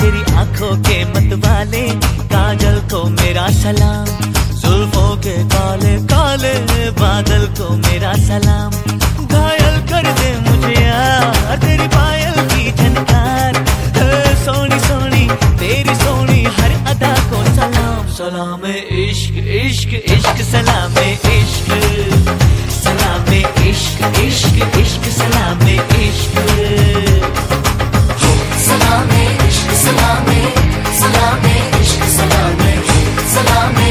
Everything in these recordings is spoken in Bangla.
तेरी आँखों के मत वाले काजल को मेरा सलाम। जुल्फों के काले काले बादल को मेरा सलाम। घायल कर दे मुझे यार तेरी पायल की झनकार। सोनी सोनी तेरी सोनी हर अदा को सलाम। सलाम इश्क इश्क इश्क सलाम इश्क। सलाम इश्क इश्क इश्क सलाम इश्क। Salame, Salami, salami, aşkı salami, salami.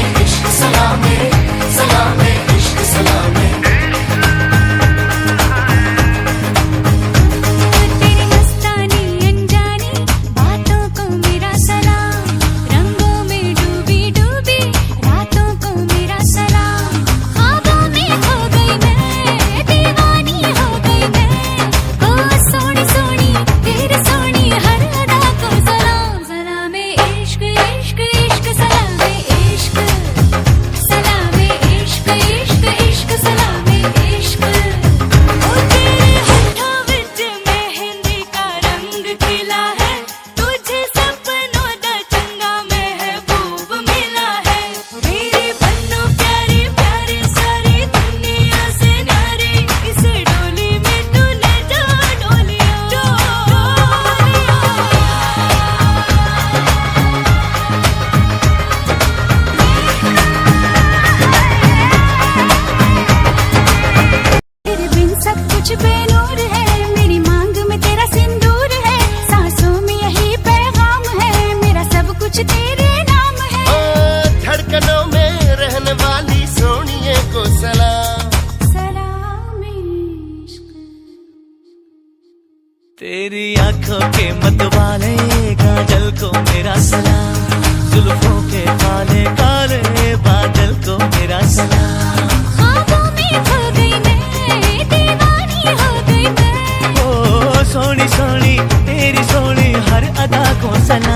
तेरी आँखों के मत वाले काजल को मेरा सलाम। जुल्फों के काले काले बादल को मेरा सलाम। ख्वाबों में खो गई मैं दीवानी हो गई मैं। ओ सोनी सोनी तेरी सोनी हर अदा को सना सलाम।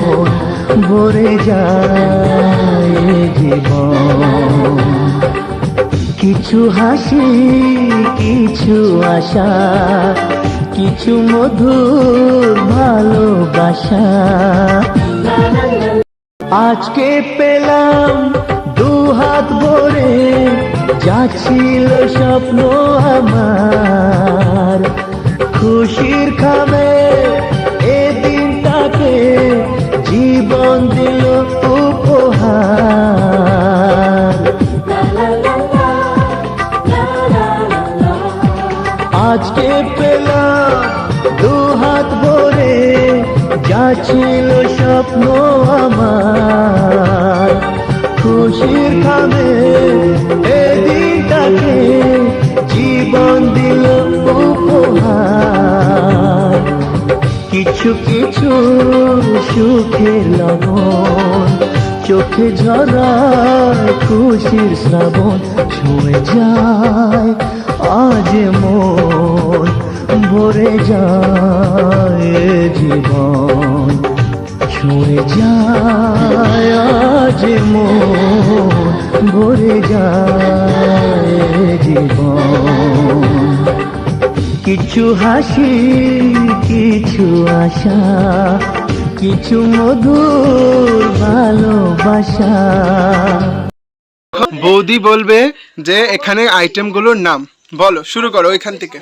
ভরে যায় জীবন। কিছু হাসি, কিছু আশা, কিছু মধুর ভালোবাসা। আজকে পেলাম দু হাত ভরে যাচ্ছিল স্বপ্ন আমার। খুশির খাবে আজকে পেলাম, দু হাত ভরে যাচ্ছিল স্বপ্ন আমার। খুশির খাবে এদিনটাকে জীবন দিল উপহার। কিছু কিছু সুখের লগন চোখে ঝরায় খুশির শ্রাবণ, ছুঁয়ে যায়। আজ মন ভরে যায় জীবন। ছুঁয়ে যায় আজ মন ভরে যায় জীবন। কিছু হাসি, কিছু আশা, কিছু মধুর ভালোবাসা। বৌদি বলবে যে এখানে আইটেমগুলোর নাম। বলো শুরু করো ওইখান থেকে।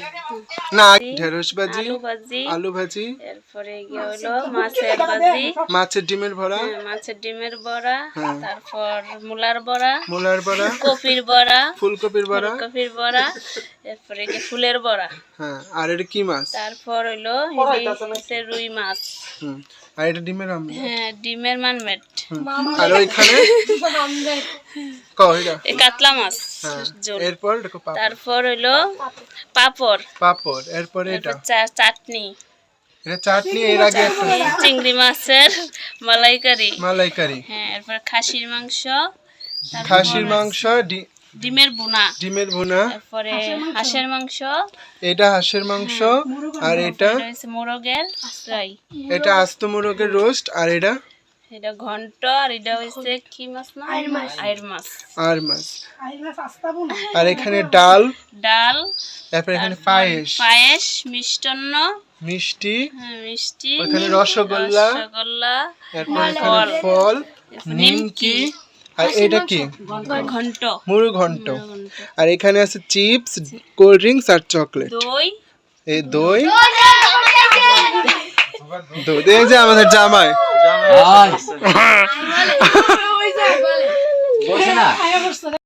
না ঢেঁড়স ভাজি আলু ভাজি আলু ভাজি এরপরে গিয়ে হলো মাছের ভাজি মাছের ডিমের ভরা হ্যাঁ, মাছের ডিমের বড়া হ্যাঁ। তারপর মূলার বড়া মূলার বড়া কপির বড়া ফুলকপির বড়া কপির বড়া এরপরে গিয়ে ফুলের বড়া। হ্যাঁ আর এটা কি মাছ? তারপর হইল হচ্ছে রুই মাছ। হুম আর এটা ডিমের আমলেট হ্যাঁ ডিমের মানমেট। আর ওইখানে? কাতলা মাছ হ্যাঁ এরপর তারপর হইল পাপড়। পাপড় এরপরে এটা। চাটনি। এটা চাটনি এর আগে চিংড়ি মাছের মালাইকারি। মালাইকারি। হ্যাঁ এরপর খাসির মাংস খাসির মাংস ডিমের বুনা ডিমের ভুনা। তারপরে হাঁসের মাংস। এটা হাঁসের মাংস আর এটা এটা মোরগের ফ্রাই। এটা আস্ত মোরগের রোস্ট আর এটা এটা ঘন্ট আর এটা হচ্ছে কি মাছ না আইর মাছ আর মাছ আর এখানে ডাল ডাল তারপর এখানে পায়েস পায়েস মিষ্টান্ন মিষ্টি হ্যাঁ, মিষ্টি ওখানে রসগোল্লা রসগোল্লা তারপর এখানে ফল নিমকি আর এটা কি ঘন্ট মুরু ঘন্ট আর এখানে আছে চিপস কোল্ড ড্রিঙ্কস আর চকলেট দই এই দই দই এই যে আমাদের জামাই তোমাদের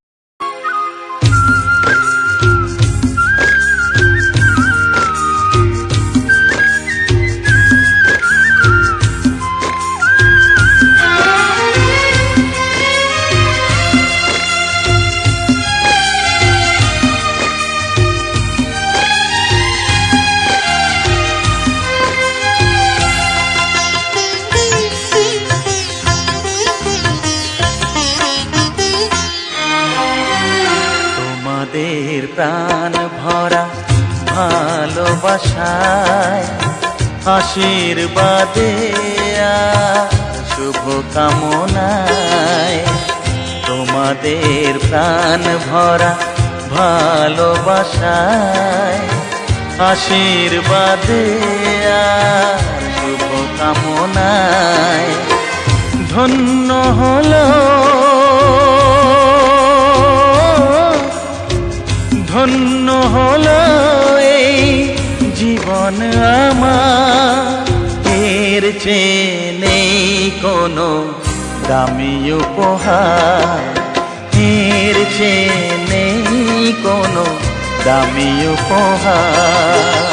ভরা ভালোবাসায় আশীর্বাদে শুভ কামনায় তোমাদের প্রাণ ভরা ভালোবাসায় আশীর্বাদে শুভ কামনায় ধন্য হলো ধন্য হলো এই জীবন আমার। এর চেয়ে কোনো দামি উপহার। এর চেয়ে নেই কোনো দামি উপহার।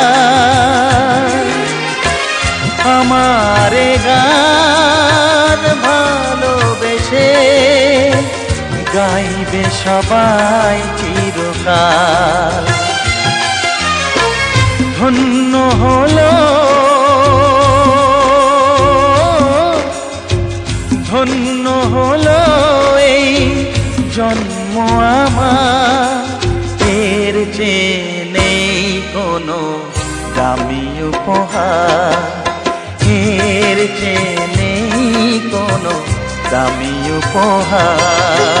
গাইবে সবাই চিরকাল। ধন্য হলো ধন্য হলো এই জন্ম আমার। এর চেয়ে নেই কোনো দামি উপহার। এর চেয়ে নেই কোনো দামি উপহার।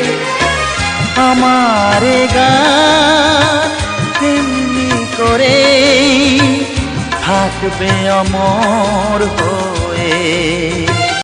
আমার গান তেমনি করে থাকবে অমর হয়ে।